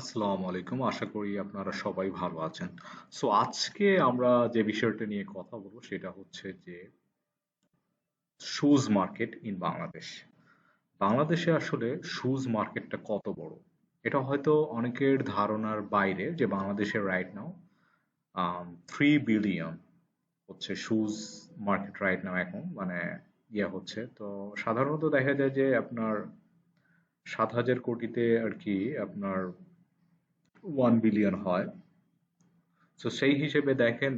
আসসালামু আলাইকুম। আশা করি আপনারা সবাই ভালো আছেন। সো আজকে আমরা যে বিষয়টা নিয়ে কথা বলব সেটা হচ্ছে যে শুজ মার্কেট ইন বাংলাদেশ বাংলাদেশে আসলে শুজ মার্কেটটা কত বড়? এটা হয়তো অনেকের ধারণার বাইরে যে বাংলাদেশে রাইট নাও থ্রি বিলিয়ন হচ্ছে শুজ মার্কেট রাইট নাও এখন মানে ইয়ে হচ্ছে। তো সাধারণত দেখা যায় যে আপনার সাত হাজার কোটিতে আর কি আপনার ওয়ান বিলিয়ন হয়। সো সেই হিসেবে দেখেন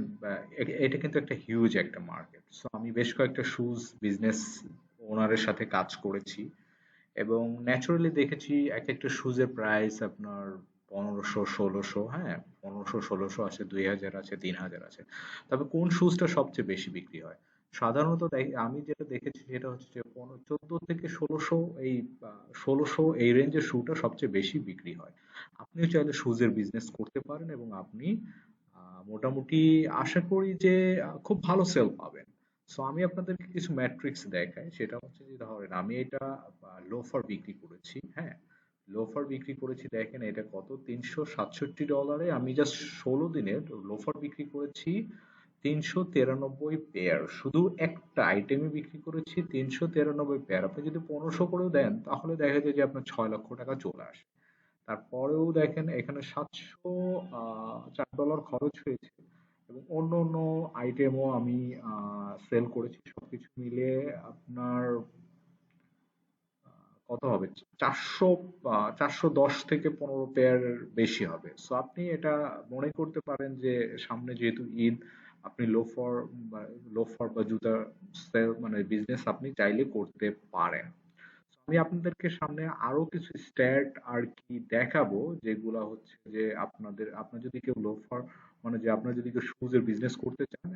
এটা কিন্তু একটা হিউজ একটা মার্কেট সো আমি বেশ কয়েকটা শুজ বিজনেস ওনারের সাথে কাজ করেছি এবং ন্যাচারালি দেখেছি এক একটা শুজের প্রাইস আপনার পনেরোশো, ষোলোশো হ্যাঁ পনেরোশো, ষোলোশো আছে, দুই হাজার আছে, তিন হাজার আছে। তবে কোন শুজটা সবচেয়ে বেশি বিক্রি হয়? সাধারণত আমি যেটা দেখেছি সেটা হচ্ছে যে চোদ্দ থেকে ষোলোশো এই ষোলোশো এই রেঞ্জের শুটা সবচেয়ে বেশি বিক্রি হয়। আপনিও চাইলে শুজের বিজনেস করতে পারেন এবং আপনি মোটামুটি আশা করি যে খুব ভালো সেল পাবেন। সো আমি আপনাদেরকে কিছু ম্যাট্রিক্স দেখাই। সেটা হচ্ছে যে ধরেন আমি এটা লোফার বিক্রি করেছি হ্যাঁ? লোফার বিক্রি করেছি, দেখেন এটা কত? তিনশো সাতষট্টি ডলারে আমি জাস্ট ষোলো দিনের লোফার বিক্রি করেছি তিনশো তিরানব্বই পেয়ার শুধু একটা আইটেমে বিক্রি করেছি, তিনশো তিরানব্বই পেয়ার আপনি যদি পনেরোশো করেও দেন, তাহলে দেখা যায় যে আপনার ছয় লক্ষ টাকা চলে আসে। তারপরেও দেখেন এখানে সাতশো চার ডলার খরচ হয়েছে এবং অন্য অন্য আইটেমও আমি সেল করেছি। সবকিছু মিলে আপনার কত হবে? চারশো চারশো দশ থেকে পনেরো পেয়ার বেশি হবে। সো আপনি এটা মনে করতে পারেন যে সামনে যেহেতু ঈদ আপনি লোফার বা লোফার বা জুতা মানে বিজনেস আপনি চাইলে করতে পারেন। আমি আপনাদেরকে সামনে আরও কিছু স্ট্যাট আর কি দেখাবো, যেগুলা হচ্ছে যে আপনাদের, আপনার যদি কেউ লোফার মানে যে আপনার যদি কেউ শুজের বিজনেস করতে চান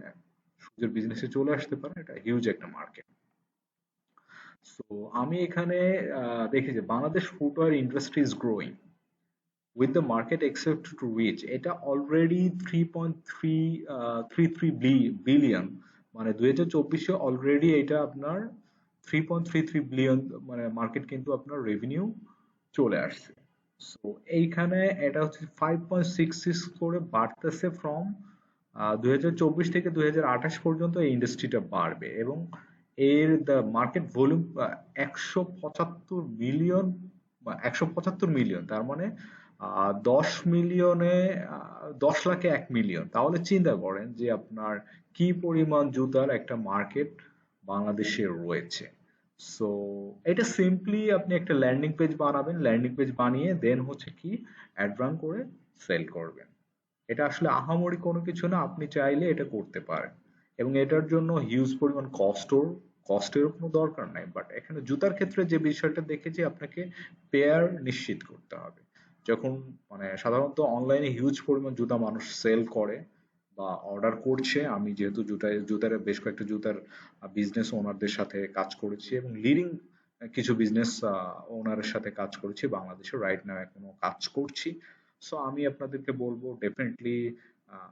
শুজের বিজনেসে চলে আসতে পারেন এটা হিউজ একটা মার্কেট সো আমি এখানে দেখি যে Bangladesh footwear industry is growing with the market expected to reach, এটা থ্রি থ্রি থ্রি বিলিয়ন মানে দুই হাজার চব্বিশে অলরেডি এটা আপনার three point three three billion মানে মার্কেট কিন্তু আপনার রেভিনিউ চলে আসছে। সো এইখানে এটা হচ্ছে ফাইভ পয়েন্ট সিক্স সিক্স করে বাড়তেছে ফ্রম দুই হাজার চব্বিশ থেকে দুই হাজার আঠাশ পর্যন্ত এই ইন্ডাস্ট্রিটা বাড়বে এবং এর দ্য মার্কেট ভলিউম একশো পঁচাত্তর মিলিয়ন একশো পঁচাত্তর মিলিয়ন তার মানে দশ মিলিয়নে দশ লাখে এক মিলিয়ন। তাহলে চিন্তা করেন যে আপনার কি পরিমাণ জুতার একটা মার্কেট বাংলাদেশে রয়েছে। সো এটা সিম্পলি আপনি একটা ল্যান্ডিং পেজ বানাবেন। ল্যান্ডিং পেজ বানিয়ে দেন হচ্ছে কি অ্যাডভান করে সেল করবেন। এটা আসলে আহামরি কোনো কিছু না, আপনি চাইলে এটা করতে পারেন। এবং এটার জন্য হিউজ পরিমাণ কস্টও কস্টের কোনো দরকার নাই। বাট এখানে জুতার ক্ষেত্রে যে বিষয়টা দেখেছি, আপনাকে পেয়ার নিশ্চিত করতে হবে। যখন মানে সাধারণত অনলাইনে হিউজ পরিমাণ জুতা মানুষ সেল করে বা অর্ডার করছে, আমি যেহেতু জুতায়, জুতার বেশ কয়েকটা জুতার বিজনেস ওনারদের সাথে কাজ করেছি এবং লিডিং কিছু বিজনেস ওনারের সাথে কাজ করেছি, বাংলাদেশে রাইট নাও এখনও কাজ করছি। সো আমি আপনাদেরকে বলব ডেফিনেটলি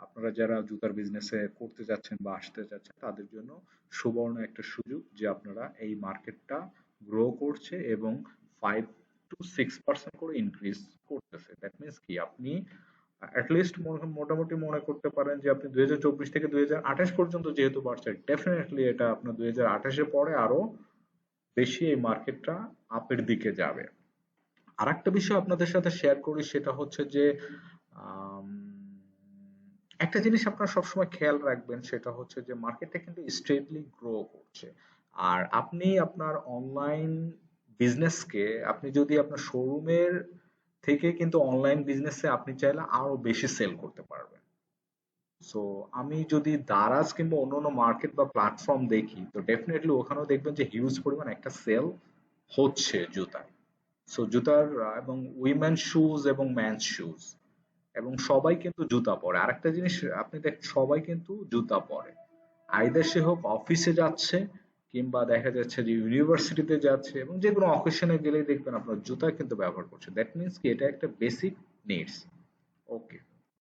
আপনারা যারা জুতার বিজনেসে করতে যাচ্ছেন বা আসতে যাচ্ছেন তাদের জন্য সুবর্ণ একটা সুযোগ যে আপনারা এই মার্কেটটা গ্রো করছে এবং ফাইভ টু সিক্স পার্সেন্ট করে ইনক্রিজ করতেছে কি? আপনি অ্যাটলিস্ট মোটামুটি মনে করতে পারেন যে আপনি দুই থেকে দুই পর্যন্ত যেহেতু বাড়ছে ডেফিনেটলি এটা আপনার দুই হাজার পরে আরও বেশি এই মার্কেটটা আপের দিকে যাবে। আর একটা বিষয় আপনাদের সাথে শেয়ার করি, সেটা হচ্ছে যে একটা জিনিস আপনারা সবসময় খেয়াল রাখবেন, সেটা হচ্ছে যে মার্কেটটা কিন্তু স্ট্রেটলি গ্রো করছে। আর আপনি আপনার অনলাইন বিজনেসকে আপনি যদি আপনার শোরুমের থেকে কিন্তু অনলাইন বিজনেসে আপনি চাইলে আরও বেশি সেল করতে পারবেন। সো আমি যদি দারাজ কিংবা অন্য অন্য মার্কেট বা প্ল্যাটফর্ম দেখি, তো ডেফিনেটলি ওখানেও দেখবেন যে হিউজ পরিমাণ একটা সেল হচ্ছে জুতার সো জুতার এবং উইমেন শুজ এবং ম্যান শুজ এবং সবাই কিন্তু জুতা পরে। আরেকটা জিনিস, আপনি দেখ, সবাই কিন্তু জুতা পরে। আইদার সে হোক অফিসে যাচ্ছে কিংবা দেখা যাচ্ছে যে ইউনিভার্সিটিতে যাচ্ছে এবং যে কোনো অকেশনে গেলেই দেখবেন আপনার জুতা কিন্তু ব্যবহার করছে। দ্যাট মিনস কি এটা একটা বেসিক নিডস ওকে